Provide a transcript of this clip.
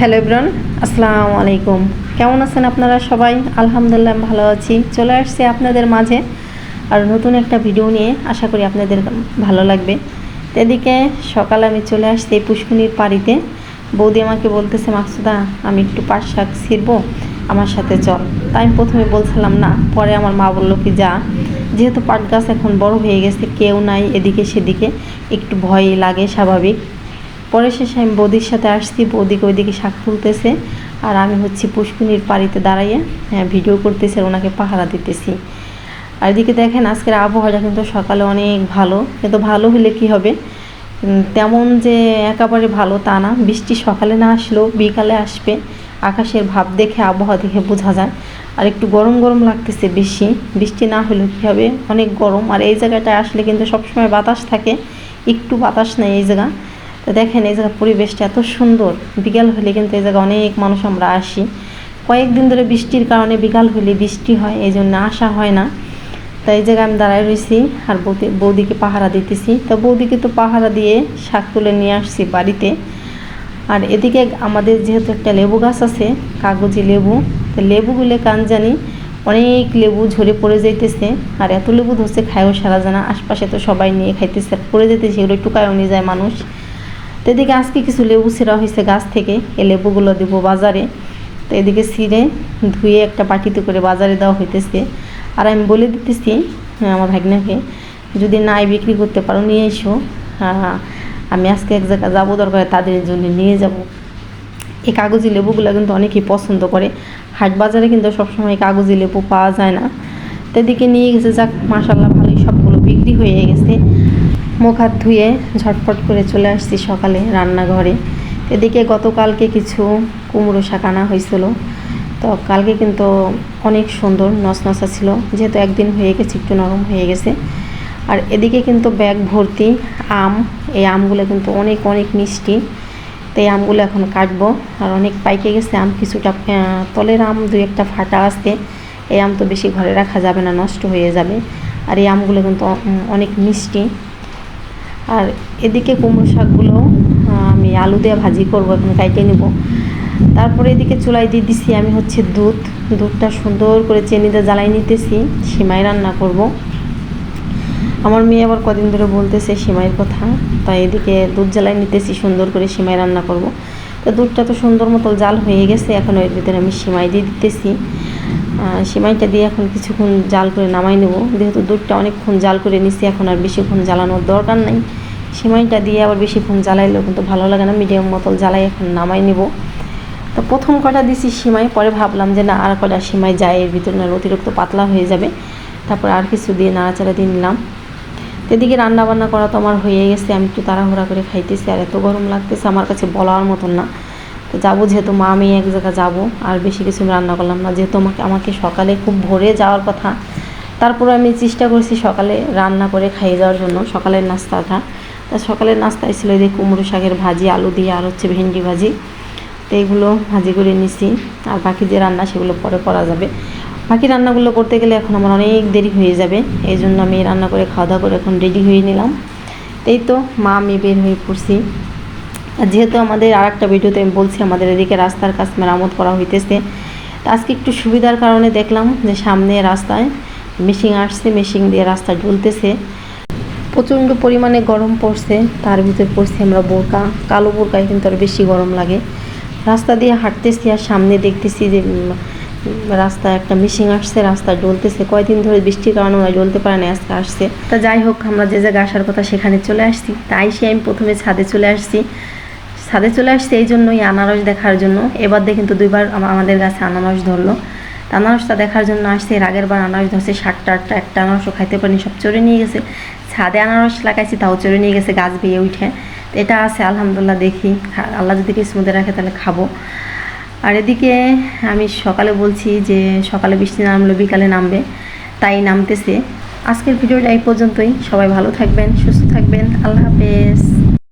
Hello everyone আসসালামু আলাইকুম। কেমন আছেন আপনারা সবাই? আলহামদুলিল্লাহ ভালো আছি। চলে আসছি আপনাদের মাঝে আর নতুন একটা ভিডিও নিয়ে। আশা করি আপনাদের ভালো লাগবে। এদিকে সকালে আমি চলে আসছি পুষ্কুনির পাড়িতে। বৌদি আমাকে বলতেছে, মাকসুদা, আমি একটু পাট শাক ছিঁড়বো, আমার সাথে চল। তাই আমি প্রথমে বলছিলাম, না। পরে আমার মা বলল কি, যা। যেহেতু পাট গাছ এখন বড় হয়ে গেছে, কেউ নাই, এদিকে সেদিকে। একটু ভয় লাগে, স্বাভাবিক। পরে শেষে আমি বৌদির সাথে আসছি বৌদিকে ওইদিকে শাক তুলতেছে। আর আমি হচ্ছে পুষ্কুনির পাড়িতে দাঁড়াইয়ে হ্যাঁ ভিডিও করতেছি আর ওনাকে পাহারা দিতেছি। আর এদিকে দেখেন আজকের আবহাওয়াটা কিন্তু সকালে অনেক ভালো, কিন্তু ভালো হলে কি হবে? তেমন যে একেবারে ভালো তা না। বৃষ্টি সকালে না আসলেও বিকালে আসবে। আকাশের ভাব দেখে, আবহাওয়া দেখে বোঝা যায়। আর একটু গরম গরম লাগতেছে বেশি। বৃষ্টি না হলে কী হবে? অনেক গরম। আর এই জায়গাটায় আসলে কিন্তু সবসময় বাতাস থাকে। একটু বাতাস নেই এই জায়গা। তো দেখেন, এই জায়গার পরিবেশটা এত সুন্দর। বিকাল হলে কিন্তু এই জায়গায় অনেক মানুষ আমরা আসি। কয়েকদিন ধরে বৃষ্টির কারণে বিকাল হলে বৃষ্টি হয়, এই জন্য আসা হয় না। তাই এই জায়গায় আমি দাঁড়ায় রয়েছি আর বৌদি বৌদিকে পাহারা দিতেছি। তো বৌদিকে তো পাহারা দিয়ে শাক তুলে নিয়ে আসছি বাড়িতে। আর এদিকে আমাদের যেহেতু একটা লেবু গাছ আছে, কাগজি লেবু, তো লেবুগুলো কান জানি অনেক লেবু ঝরে পড়ে যাইতেছে। আর এত লেবু ধরছে, খায়ও সারা জানা আশপাশে তো সবাই নিয়ে খাইতেছে। পড়ে যেতেছে এগুলো একটু কায়ও নিয়ে যায় মানুষ। তো এদিকে আজকে কিছু লেবু ছেঁড়া হয়েছে গাছ থেকে। এই লেবুগুলো দেবো বাজারে। তো এদিকে ছিঁড়ে ধুয়ে একটা বাটিতে করে বাজারে দেওয়া হইতেছে। আর আমি বলে দিতেছি হ্যাঁ, আমার ভাগ্নাকে যদি নাই বিক্রি করতে পারো নিয়ে এসো। আমি আজকে এক জায়গায় যাব দরকার তাদের জন্য নিয়ে যাব। এই কাগজি লেবুগুলো কিন্তু অনেকেই পছন্দ করে। হাট বাজারে কিন্তু সবসময় কাগজি লেবু পাওয়া যায় না। তো এদিকে নিয়ে গেছে যাক মাসাল্লাহ ভালোই সবগুলো বিক্রি হয়ে গেছে। মুখ হাত ধুয়ে ঝটফট করে চলে আসছি সকালে রান্নাঘরে। এদিকে গতকালকে কিছু কুমড়ো শাক আনা হয়েছিল। তো কালকে কিন্তু অনেক সুন্দর নসনসা ছিল, যেহেতু একদিন হয়ে গেছে, একটু নরম হয়ে গেছে। আর এদিকে কিন্তু ব্যাগ ভর্তি আম, এই আমগুলো কিন্তু অনেক অনেক মিষ্টি। তো এই আমগুলো এখন কাটবো। আর অনেক পাইকে গেছে আম, কিছুটা তলের আম দু একটা ফাটা আসতে এই আম তো বেশি ঘরে রাখা যাবে না, নষ্ট হয়ে যাবে। আর এই আমগুলো কিন্তু অনেক মিষ্টি। আর এদিকে কুমড়ো শাকগুলো আমি আলু দিয়ে ভাজি করব, এখন কাইটে নেব। তারপরে এদিকে চুলাই দিয়ে দিছি আমি হচ্ছে দুধ। দুধটা সুন্দর করে চেনিতে জ্বালাই নিতেছি, সিমাই রান্না করব। আমার মেয়ে আবার কদিন ধরে বলতেছে সিমাইয়ের কথা, তাই এদিকে দুধ জ্বালাই নিতেছি, সুন্দর করে সিমাই রান্না করব। তো দুধটা তো সুন্দর মতো জাল হয়ে গেছে, এখন এর ভিতরে আমি সিমাই দিয়ে দিতেছি। সিমাইটা দিয়ে এখন কিছুক্ষণ জাল করে নামাই নেব। যেহেতু দুধটা অনেকক্ষণ জাল করে নিছি, এখন আর বেশিক্ষণ জ্বালানোর দরকার নাই। সিমাইটা দিয়ে আবার বেশিক্ষণ জ্বালাইলেও কিন্তু ভালো লাগে না, মিডিয়াম মতো জ্বালাই এখন নামাই নেব। তো প্রথম কটা দিছি সিমাই, পরে ভাবলাম যে না, আর কটা সিমাই যায়, এর ভিতরে না অতিরিক্ত পাতলা হয়ে যাবে। তারপর আর কিছু দিয়ে নাড়াচাড়া দিয়ে নিলাম। এদিকে রান্না বান্না করা তো আমার হয়ে গেছে, আমি একটু তাড়াহুড়া করে খাইতেছি, আর এত গরম লাগতেছে, আমার কাছে বলার মতন না। যাব, যেহেতু মা, আমি এক জায়গায় যাব, আর বেশি কিছু রান্না করলাম না। যেহেতু আমাকে আমাকে সকালে খুব ভোরে যাওয়ার কথা, তারপরে আমি চেষ্টা করছি সকালে রান্না করে খাইয়ে যাওয়ার জন্য, সকালের নাস্তাটা। তা সকালের নাস্তায় ছিল যে কুমড়ো শাকের ভাজি, আলু দিয়ে, আর হচ্ছে ভেন্ডি ভাজি। তো এইগুলো ভাজি করে নিছি, আর বাকি যে রান্না, সেগুলো পরে করা যাবে। বাকি রান্নাগুলো করতে গেলে এখন আমার অনেক দেরি হয়ে যাবে, এই জন্য আমি রান্না করে, খাওয়া দাওয়া করে এখন রেডি হয়ে নিলাম। এই তো মা, আমি বের হয়ে পড়ছি। যেহেতু আমাদের আর একটা ভিডিওতে আমি বলছি আমাদের এদিকে রাস্তার কাজ মেরামত করা হইতেছে। আজকে একটু সুবিধার কারণে দেখলাম যে সামনে রাস্তায় মেশিন আসছে মেশিন দিয়ে রাস্তা ঢুলতেছে প্রচণ্ড পরিমাণে গরম পড়ছে তার ভিতরে পড়ছি আমরা বোরকা কালো বোরকায় কিন্তু আর বেশি গরম লাগে। রাস্তা দিয়ে হাঁটতেছি আর সামনে দেখতেছি যে উম, রাস্তায় একটা মিশিং আসছে রাস্তা ডলতেছে কয়দিন ধরে বৃষ্টির কারণে ওরা ডলতে পারে না আজকে আসছে। তা যাই হোক আমরা যে জায়গায় আসার কথা সেখানে চলে আসছি। তাই সে আমি প্রথমে ছাদে চলে আসছি। ছাদে চলে আসছে এই জন্যই আনারস দেখার জন্য। এবার দিয়ে কিন্তু দুইবার আমাদের গাছে আনারস ধরলো। আনারসটা দেখার জন্য আসছে, এর আগের বার আনারস ধরছে, সাতটা আটটা একটা আনারসও খাইতে পারিনি, সব চড়ে নিয়ে গেছে। ছাদে আনারস লাগাইছি, তাও চড়ে নিয়ে গেছে, গাছ বেয়ে উঠে। এটা আছে, আলহামদুলিল্লাহ দেখি। আল্লাহ যদি কিসমতে রাখে তাহলে খাব। আর এদিকে আমি সকালে বলছি যে সকালে বৃষ্টি নামলো, বিকালে নামবে, তাই নামতেছে। আজকের ভিডিওটা এই পর্যন্তই। সবাই ভালো থাকবেন, সুস্থ থাকবেন। আল্লাহ হাফেজ।